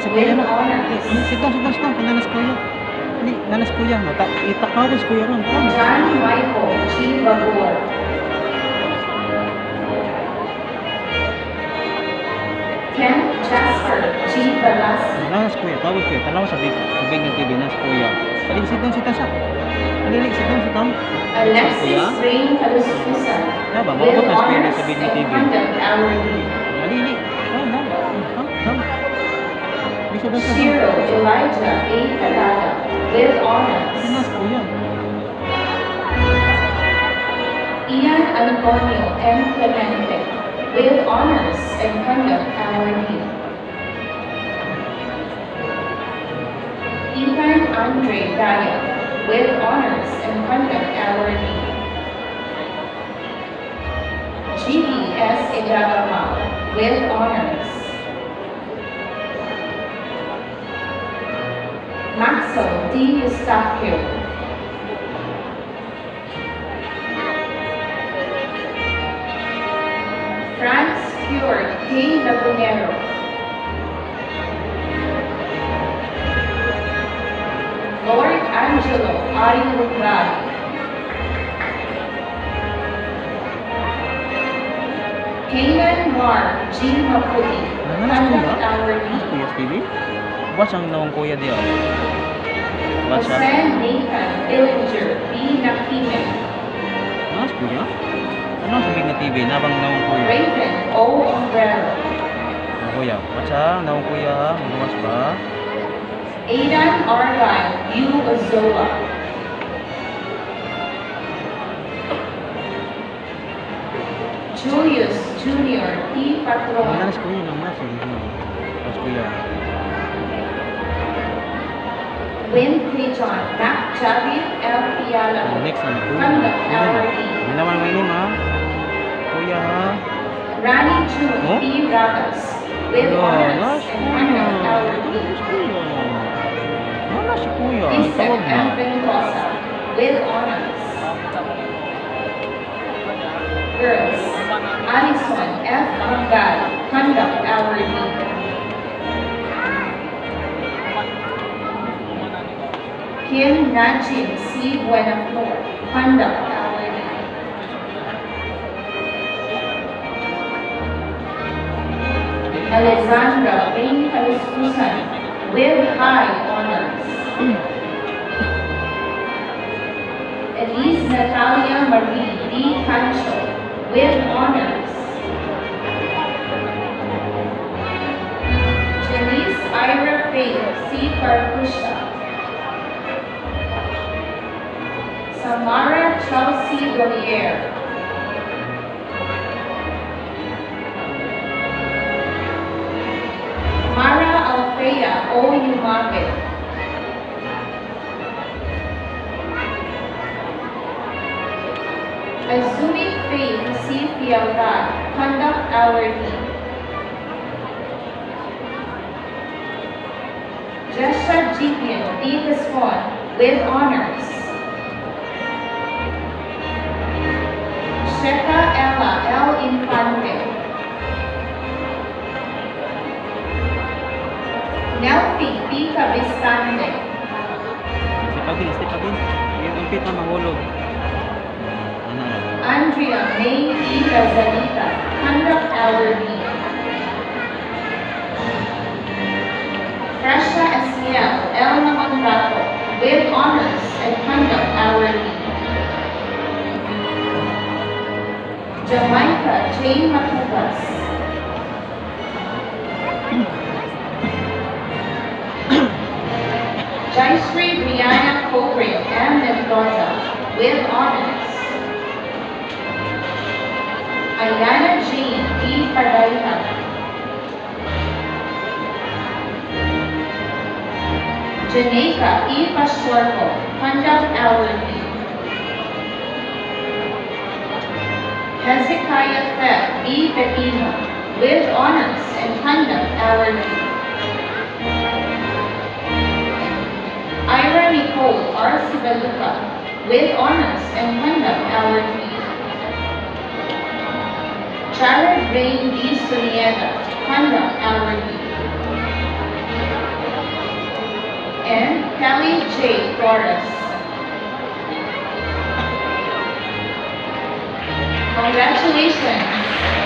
si kuya with na. Sit down, sit down, sit down. Kananas kuya. Hindi, nanas kuya. Mata, itakaw ko si kuya ron. John Michael G. Bagor. Ken Jasper G. Balasi. Nanas kuya, tawag kuya. Tanaw sa big, sa big ng TV, nanas kuya. Dali, sit down, sit down siya. Dali, sit down, sit down. Alexis Kuya? Rain Calususa. Kaya ba, With maabot na sa kuya honors sa big ng TV. Shiro Elijah A. Calada. With honors. Ian Antonio M. Clemente. With honors and conduct hourly. Ethan Andre Daya. With honors and conduct hourly. G.E.S. Idagama. With honors. D is Sakyo. Franz Cured K. Lagunero. Lord Angelo Ari Rugrado. Kanan Mar G. Maputi. Ano na Tower ano B. Ano na ang naong kuya diyan. What's up? Friend Nathan Dillinger, be Nakime. Ano sa kuya? Ano sa big na TV? Nabang naong kuya. Raven, O Umbrella. Ano kuya? What's up? Naong kuya? Magluwas ba? Aidan Argyle, U Azoa. Julius Jr. T. Patrona. Ano sa kuya naman? Ano sa kuya? Win Pijon. Mac Javier L. Piala. Next na kuya. Conduct Kuya na. naman inim ha. Kuya ha. Rani June Oh? P. Ragas. With honors Nanas and kuya. conduct hourly. Nanas kuya. Nanas si kuya. Isaac. M. Ventosa. With honors. Girls. Alison F. Najim C. Buenaflor. Hourly. Alexandra Wayne Calususan with high honors. Elise Natalia Marie D. Cancho with honors. Janice Ira Faith C. Carpusha. Samara Chelsea Gollier. Mara Alfea O. Umage. Azumi Faith C. Fialrad. Conduct hourly. Jesha Jipian D. Gascon with honors. Checa ela, El Infante. Nelfi P. Cabistante. Stipagin, stipagin. Yung umpit na mahulog. Andrea May E. Casanita. Conduct Elder Jamaica J. Matukas. Jaisri Brianna Cobrian M. Mendoza with honors. Ayana Jean E. Padayha. Jamaica E. Pashuarco, conduct hourly. Hezekiah Thep B. Pepino, with honors and conduct hourly. Ira Nicole R. Sibaluka, with honors and conduct hourly. Jared Rain D. Sunieta, conduct And Kelly J. Torres. Congratulations.